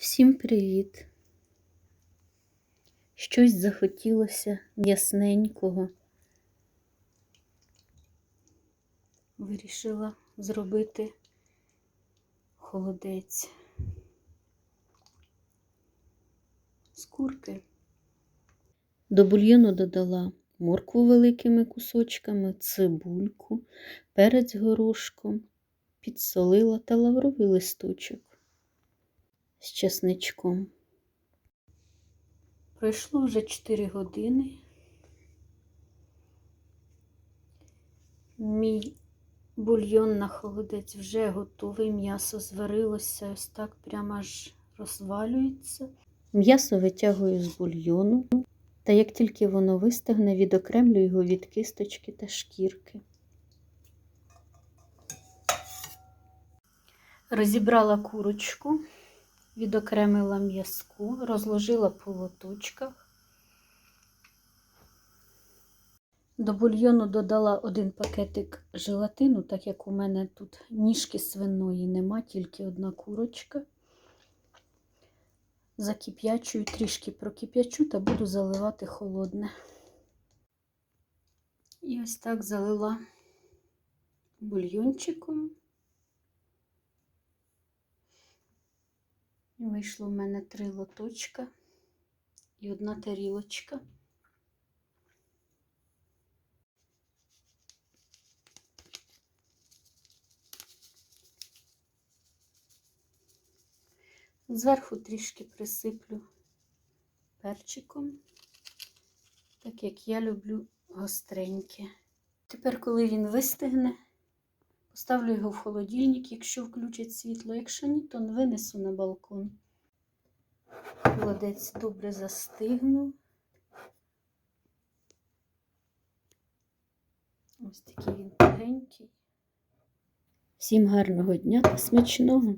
Всім привіт! Щось захотілося м'ясненького. Вирішила зробити холодець з курки. До бульйону додала моркву великими кусочками, цибульку, перець горошком, підсолила та лавровий листочок з чесничком. Пройшло вже 4 години. Мій бульйон на холодець вже готовий, м'ясо зварилося, ось так прямо аж розвалюється. М'ясо витягую з бульйону, та як тільки воно вистигне, відокремлю його від кисточки та шкірки. Розібрала курочку, відокремила м'язку, розложила по лоточках. До бульйону додала один пакетик желатину, так як у мене тут ніжки свиної нема, тільки одна курочка. Закип'ячую, трішки прокип'ячу та буду заливати холодне. І ось так залила бульйончиком. Вийшло в мене три лоточка і одна тарілочка. Зверху трішки присиплю перчиком, так як я люблю гостреньке. Тепер, коли він вистигне, поставлю його в холодильник, якщо включить світло. Якщо ні, то винесу на балкон. Холодець добре застигнув. Ось такий він тугенький. Всім гарного дня та смачного!